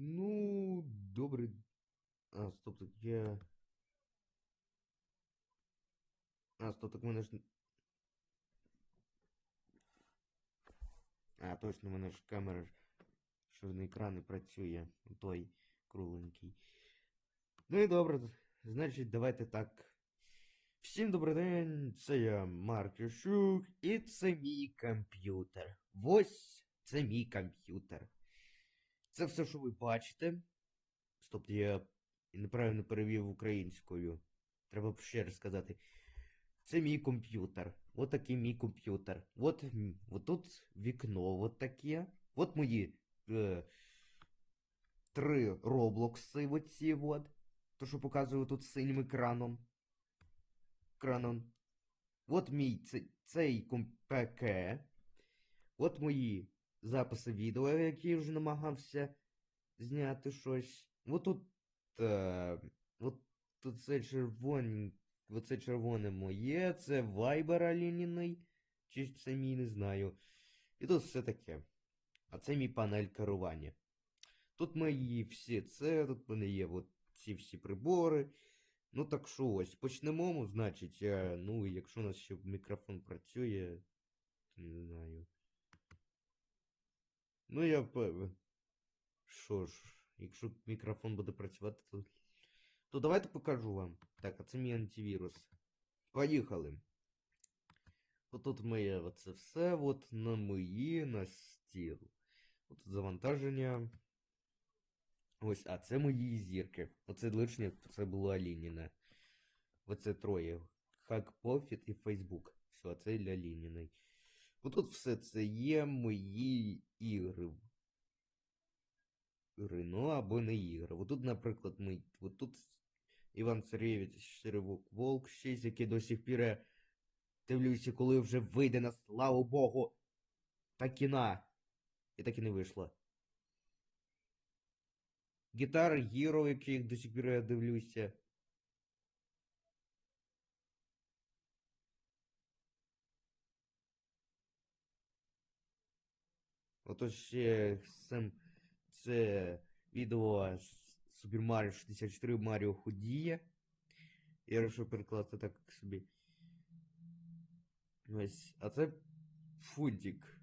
Ну, добре. А, стоп, так я. А, стоп, так мене ж. А, точно, в мене камера ж. Чорний екран не працює. Той кругленький. Ну і добре, значить, давайте так. Всім добрий день, це я Марк Ящук, і це мій комп'ютер. Ось це мій комп'ютер. Це все, що ви бачите. Стоп, я неправильно перевів українською. Треба ще раз сказати. Це мій комп'ютер. От такий мій комп'ютер. От, от тут вікно от таке. От мої е, три роблокси оці от. То, що показую тут синім екраном. Екраном. От мій цей, цей КПК. От мої записи відео, які вже намагався зняти щось. От тут. Е, от тут це червоні. Оце червоне моє, це Viber Алініний. Чи це мій не знаю. І тут все таке. А це мій панель керування. Тут мої всі це, тут в мене є от ці всі прибори. Ну так що ось, почнемо, значить, е, ну, якщо у нас ще мікрофон працює, то не знаю. Ну, я впевнений. Що ж, якщо мікрофон буде працювати, то. То давайте покажу вам. Так, а це мій антивірус. Поїхали. Отут моє оце все, от на мої на стіл. От завантаження. Ось, а це мої зірки. Оце лишнє, це було Алініна. Оце троє. Хак Пофіт і Фейсбук. Все, це для Алініної. Отут все це є мої ігри. Ну або не ігри. Отут, наприклад, ми. Отут Іван Царєвич, Черевок Волк 6, який до сих пір дивлюся, коли вже вийде на славу Богу. Та кіна. І так і не вийшло. Гітар Hero, яких до сих пір я дивлюся. Ото ще сам це відео з Super Mario 64 Маріо худіє. Я вирішив перекласти так собі. Ось. А це Фунтик.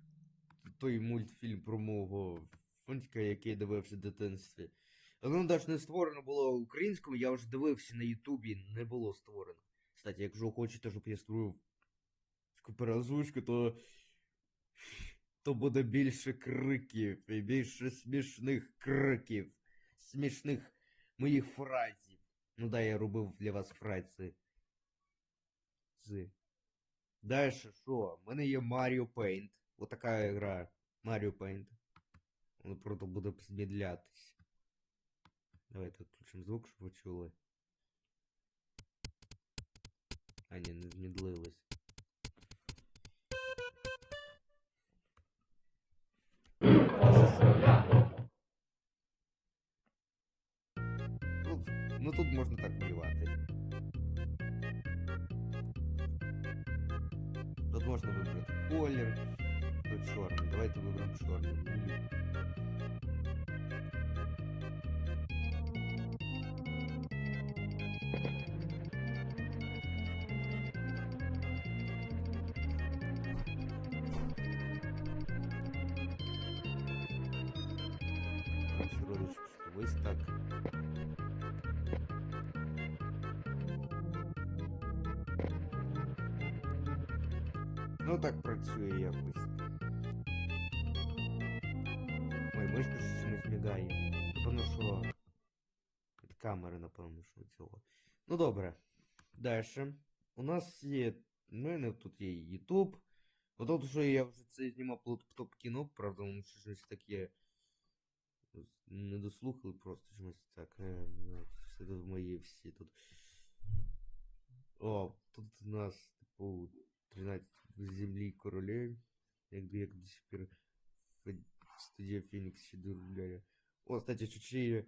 Той мультфільм про мого Фунтика, який я дивився в дитинстві. Воно навіть не створено було українською, я вже дивився на Ютубі, не було створено. Кстати, якщо хочете, щоб я створив переозвучку, то. То буде більше криків і більше смішних криків, смішних моїх фразів. Ну да, я робив для вас фрази. З. Далі що? В мене є Mario Paint. Ось така гра. Mario Paint. Воно просто буде змідлятись. Давайте відключимо звук, щоб ви чули. А, ні, не змідлилось. Можна так малювати. Тут можна вибрати колір. Тут чорний. Давайте роличку, что ось так. Ну так працює якось. Ой, мишка ж чомусь мігає. Напевно, що. Від камери, напевно, що цього. Ну добре. Далі. У нас є. У мене тут є YouTube. От що я вже це знімав топ кіно, правда, воно ще щось таке. Не дослухали просто чомусь так. Е, все тут мої всі тут. О, тут у нас, типу, 13 в землі королів. Якби як до сих пір Фе- студія Фенікс ще доробляє. О, кстати, ще ще є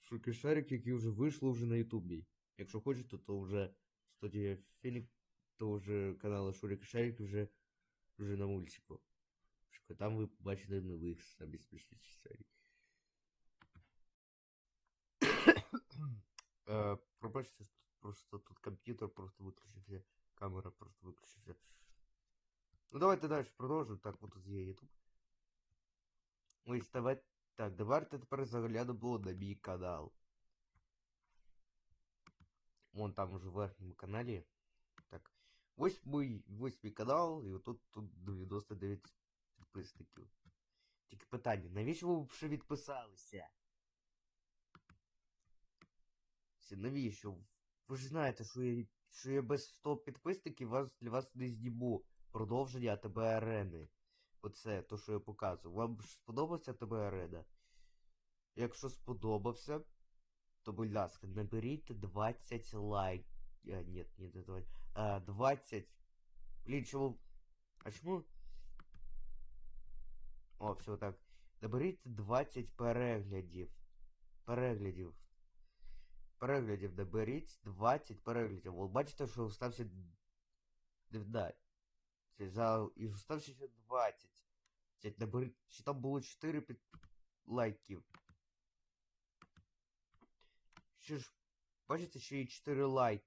Шурки Шарик, які вже вийшло вже на Ютубі. Якщо хочете, то вже студія Фенікс, то вже канал Шурик і Шарик вже, вже на мультику. Там ви побачите нових самі смішніші серії. Е, пробачте, просто тут комп'ютер просто виключився, камера просто виключився. Ну давайте далі продовжимо. Так, от тут є YouTube. Ось давай. Так, давайте тепер заглянемо на мій канал. Вон там уже в верхньому каналі. Так. Ось мій, ось мій канал, і отут тут 99 підписників. Тільки питання, навіщо ви вже відписалися? Всі, навіщо? Ви ж знаєте, що я, що я без 100 підписників вас, для вас не зніму Продовження АТБ арени. Оце, то, що я показував. Вам сподобався АТБ арена? Якщо сподобався, то, будь ласка, наберіть 20 лайк. А, ні, ні, не 20. А, 20. Блін, чому... А чому? О, все так. Наберіть 20 переглядів. Переглядів. Переглядів наберіть 20 переглядів. Бачите, що остався... Да. За... І остався ще 20. Це наберіть... Чи там було 4 під... лайків. Що ж, бачите, ще є 4 лайки.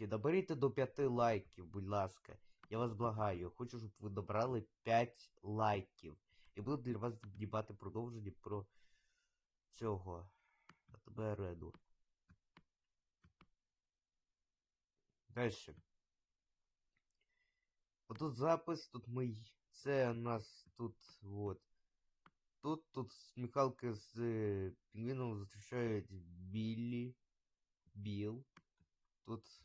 Наберіть до 5 лайків, будь ласка. Я вас благаю. Хочу, щоб ви набрали 5 лайків. І буду для вас знімати продовження про цього. А тебе реду. Дальше. Отут запис, тут мій. Це у нас тут вот. Тут тут сміхалки з е, пінгвіном зустрічають Біллі. Біл. Тут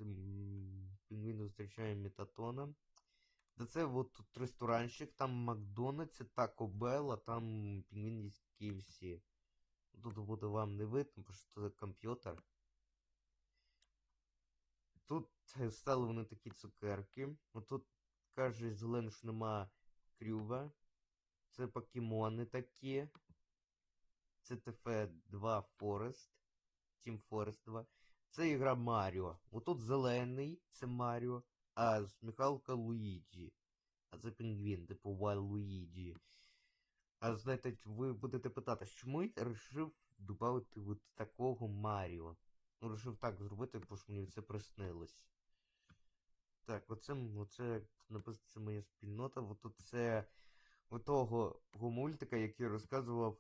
пінгвін зустрічає Метатона. Да це от тут ресторанчик, там Макдональдс, Тако Белл, а там пінгвін із KFC. Тут буде вам не видно, бо що це комп'ютер. Тут е, стали вони такі цукерки. Отут каже зелений, що нема крюва. Це покемони такі. Це ТФ2 Forest. Team Forest 2. Це ігра Маріо. Отут зелений, це Маріо, а сміхалка Луїджі. А це пінгвін, типу Вайл Луїджі. А знаєте, ви будете питати, чому я вирішив додати от такого Маріо? Ну, вирішив так зробити, бо що мені це приснилось. Так, оце, оце написано, моя спільнота. От це того мультика, який розказував,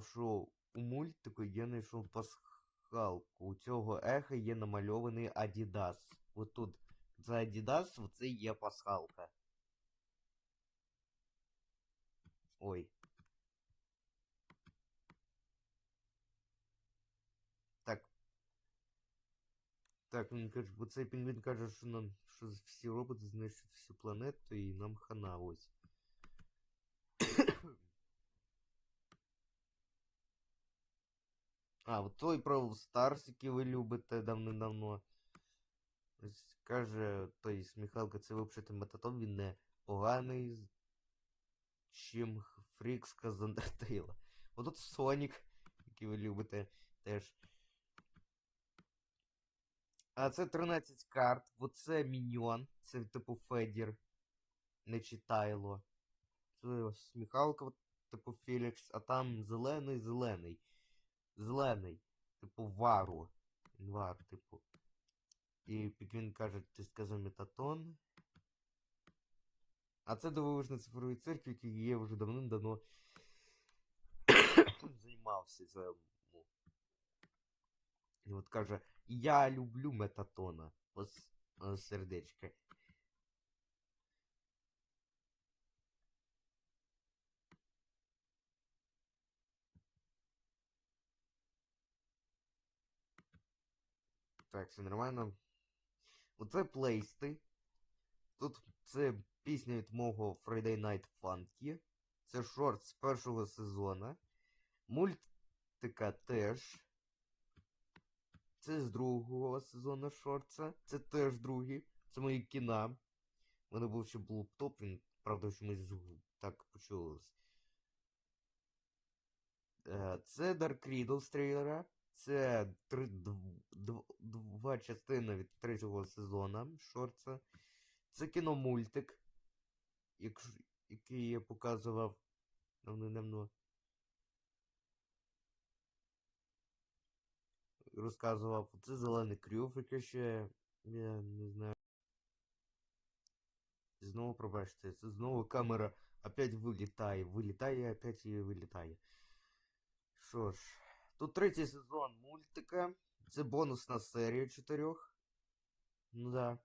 що у мультику я знайшов пасхалку. У цього еха є намальований Адідас. От тут за Адідас оце є пасхалка. Ой. Так. Так, він каже, бо цей пінгвін каже, що нам що всі роботи знищать всю планету і нам хана ось. А, от той Brawl Stars, який ви любите давним-давно. Ось Каже той сміхалка, це взагалі метатон, він не поганий, чим Фрікска з Андертейла. Отут Сонік, який ви любите теж. А це 13 карт. Оце Міньон. Це типу Федір. Не читайло. Це сміхалка, типу Фелікс, а там зелений зелений. Зелений. Типу вару. Вар, типу. І Піквін каже, ти сказав метатон. А це дивовижний цифровий цирк, який я вже давним-давно займався цим. І от каже, я люблю метатона. Ось ось сердечко. Так, все нормально. Оце плейсти. Тут це пісня від мого Friday Night Funky. Це шорт з першого сезону. Мультика теж. Це з другого сезону шорца. Це теж другий. Це мої кіна. У мене був ще блуптоп, він, правда, чомусь так почулось. Е, Це Dark Riddle з трейлера. Це три, дв, дв, два частини від третього сезону шорца. Це кіномультик, який я показував давно-давно. Розказував. Це зелений крюв, яке ще. Я не знаю. Знову пробачте, це знову камера опять вилітає, вилітає, опять і вилітає. Що ж, тут третій сезон мультика. Це бонусна серія чотирьох. Ну да.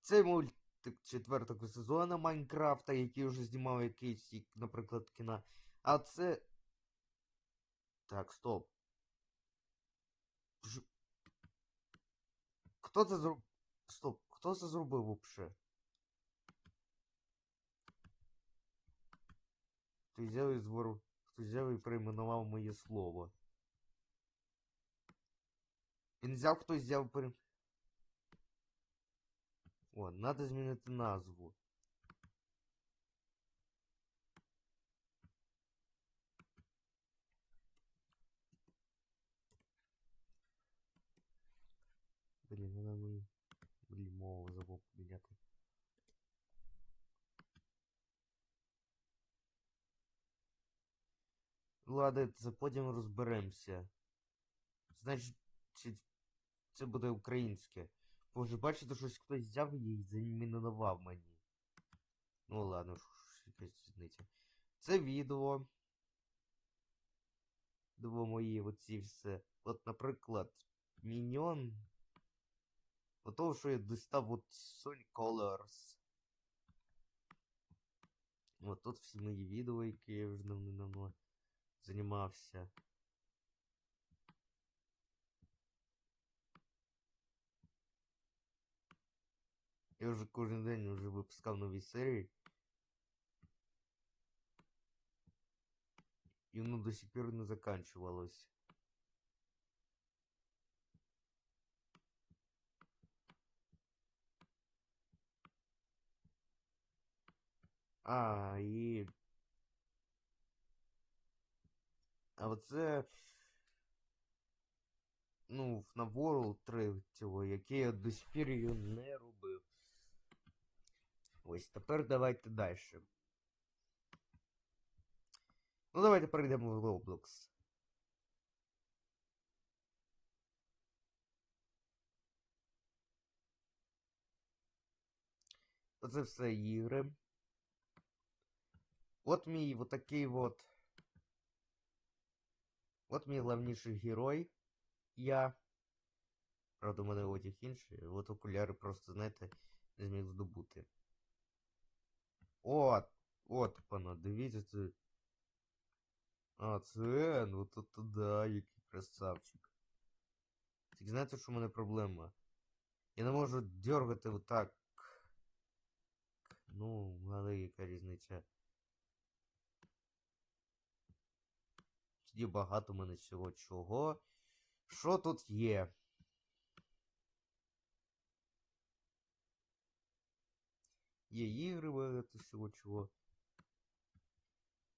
Це мультик четвертого сезону Майнкрафта, який вже знімав якийсь, наприклад, кіна. А це. Так, стоп. Хто це зроб... Стоп, хто це зробив вообще? Хто взяв і звору... Хто взяв і перейменував моє слово. Він взяв, хтось взяв пере... О, надо змінити назву. Блін, вона мені... Блін, мову забув поміняти. Ладно, це потім розберемося. Значить, це буде українське. Боже, бачите, щось хтось взяв її і замінував мені. Ну ладно, якась різниця. Це відео. Відео мої оці все. От, наприклад, Міньон. От того, що я дістав от Sonic Colors. От тут всі мої відео, які я вже давно займався. Я вже кожен день вже випускав нові серії. І воно до сих пір не заканчивалось. А, і... А оце... Ну, на World 3 цього, який я до сих пір її не робив. Ось, тепер давайте далі. Ну, давайте перейдемо в Roblox. Оце все ігри. От мій вот такий вот. От мій главніший герой. Я. Правда, у мене одяг інший. От окуляри просто, знаєте, не зміг здобути. От, от, пана, дивіться це. А, це, ну то да, який красавчик. Тільки знаєте, що в мене проблема? Я не можу дергати отак. Ну, але яка різниця. Тоді багато в мене всього чого. Що тут є? Є ігри багато всього чого.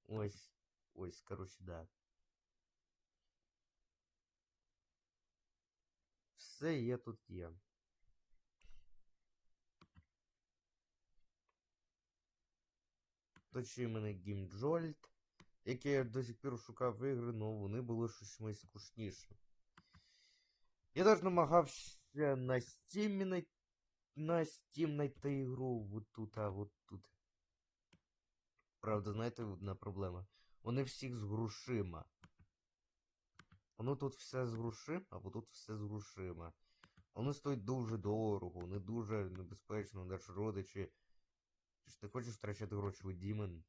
Ось. Ось, короче, да. Все є тут є. Точно мене Гімджольт, який я до сих пір шукав ігри, але вони були щось скучніше. Я навіть намагався на Steam знайти на Steam знайти ігру вот тут, а вот тут. Правда, знаєте, одна проблема. Вони всіх з грошима. Воно тут все з грошима, а тут все з грошима. Вони стоять дуже дорого, вони дуже небезпечно, наші родичі. Ти ж не хочеш втрачати гроші у Дімен?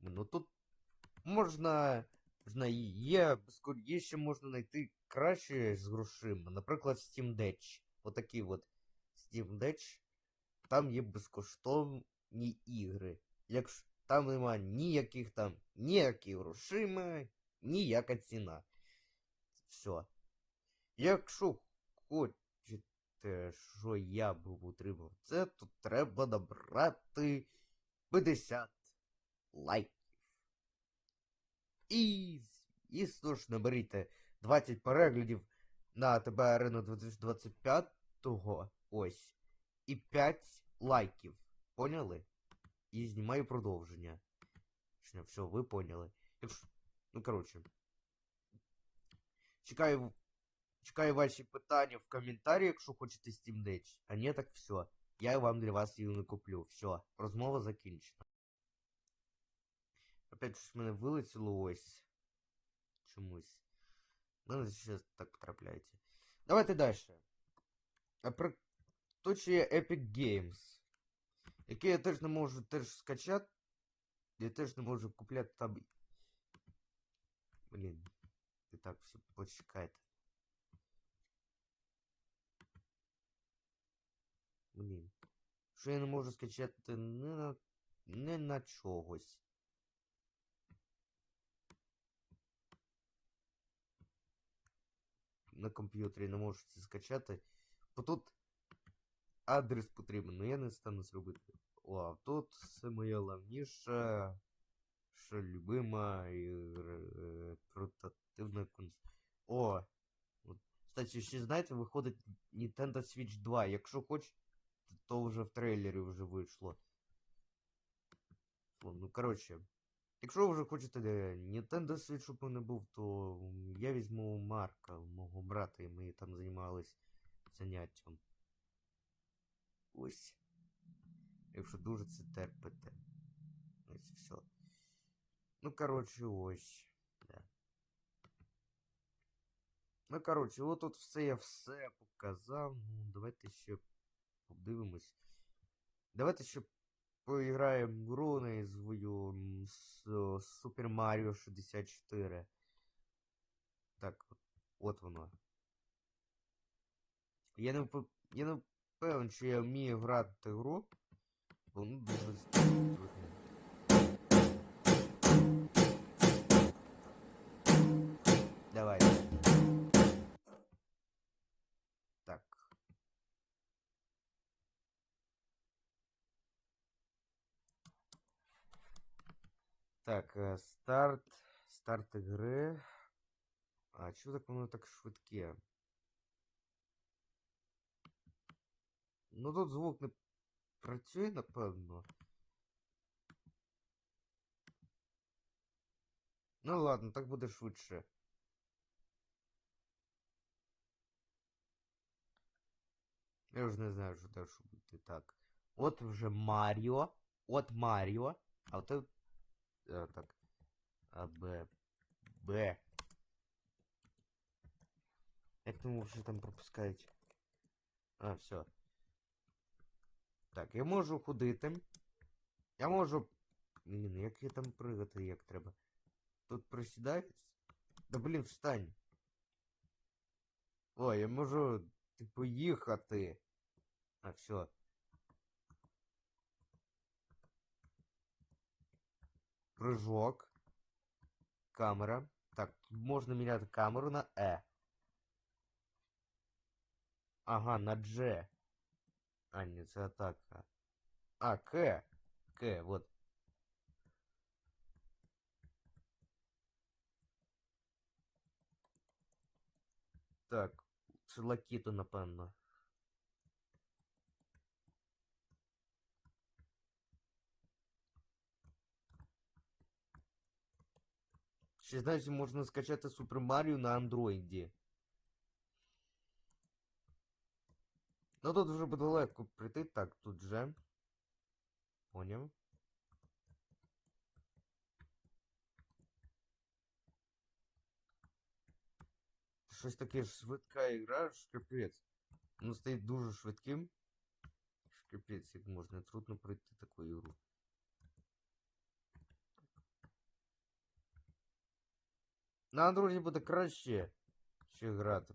Ну тут можна. Є, є ще можна знайти краще з грошима. Наприклад, Steam Deck. Отакі от Steam Deck. Там є безкоштовні ігри. Якщо там нема ніяких там, ніякі грошима, ніяка ціна. Все. Якщо хочете, що я був утримав це, то треба набрати 50 лайків. І, звісно ж, наберіть 20 переглядів на ТБ Арена 2025-го. Ось. І 5 лайків. Поняли? І знімаю продовження. Все, ви поняли. Ну, коротше. Чекаю, чекаю ваші питання в коментарі, якщо хочете Steam Deck. А ні, так все. Я вам для вас її не куплю. Все, розмова закінчена. Опять щось мене вилетіло ось. Чомусь. Ну, ще так трапляється. Давайте далі. Про... Є Epic Games. Який я теж не можу теж скачати. Я теж не можу купляти там. Блін. І так, все, почекайте. Блін. Що я не можу скачати не на, не на чогось. На комп'ютері не можу це скачати. Бо тут адрес потрібен, але я не стану зробити. А тут це моя головніша, що любима і портативна конс... О! Кстати, ще знаєте, виходить Nintendo Switch 2. Якщо хочете, то вже в трейлері вже вийшло. Ну, коротше. Якщо ви вже хочете е, Nintendo Switch, щоб мене був, то я візьму Марка, мого брата, і ми там займались заняттям. Ось. Якщо дуже це терпите. Ось все. Ну, коротше, ось. Да. Ну, коротше, от тут все я все показав. Ну, давайте ще подивимось. Давайте ще поіграємо в гру назвою Супер с- Super Mario 64. Так, от, от воно. Я не, я не впевнений, що я вмію грати гру. Ну дуже Так, е, старт. Старт ігри. А чого так воно так швидке? Ну тут звук не працює, напевно. Ну ладно, так буде швидше. Я вже не знаю, що далі буде. Так. От вже Маріо. От Маріо. А от так. А, Б. Як тому вже там пропускають? А, все. Так, я можу ходити. Я можу. Блін, як я там пригати, як треба. Тут присідають. Да блін, встань. О, я можу, типу, їхати. А, все. Прыжок. Камера. Так, тут можна міняти камеру на Е. Ага, на Дж. А, ні, це атака. А, К. К, вот. Так, це Лакіто, напевно. Ще, знаєте, можна скачати Super Mario на андроїді. Ну тут вже буде легко прийти. Так, тут же. Поняв. Щось таке швидка ігра, ж капець. Ну стоїть дуже швидким. Ж Капець, як можна трудно пройти таку ігру. На андроїді буде краще ще грати.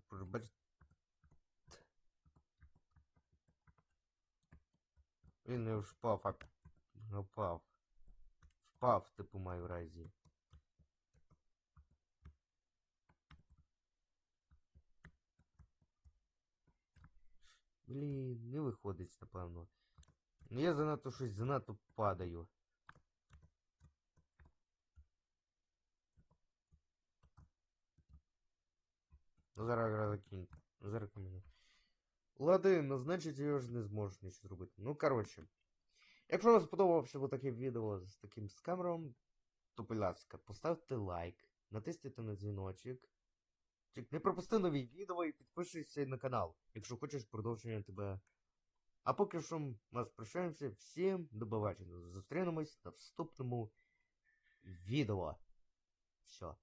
Він не впав, а впав. Впав, типу, маю разі. Блін, не виходить, напевно. Ну я занадто щось занадто падаю. Зараз гра закінь. Ну зараз. Ладно, ну значить я вже не зможу нічого зробити. Ну коротше. Якщо вам сподобався таке відео з таким скамером, то, будь ласка, поставте лайк, натисніть на дзвіночок. Не пропусти нові відео і підпишися на канал, якщо хочеш продовження тебе. А поки що ми прощаємося. Всім до побачення. Зустрінемось на вступному відео. Все.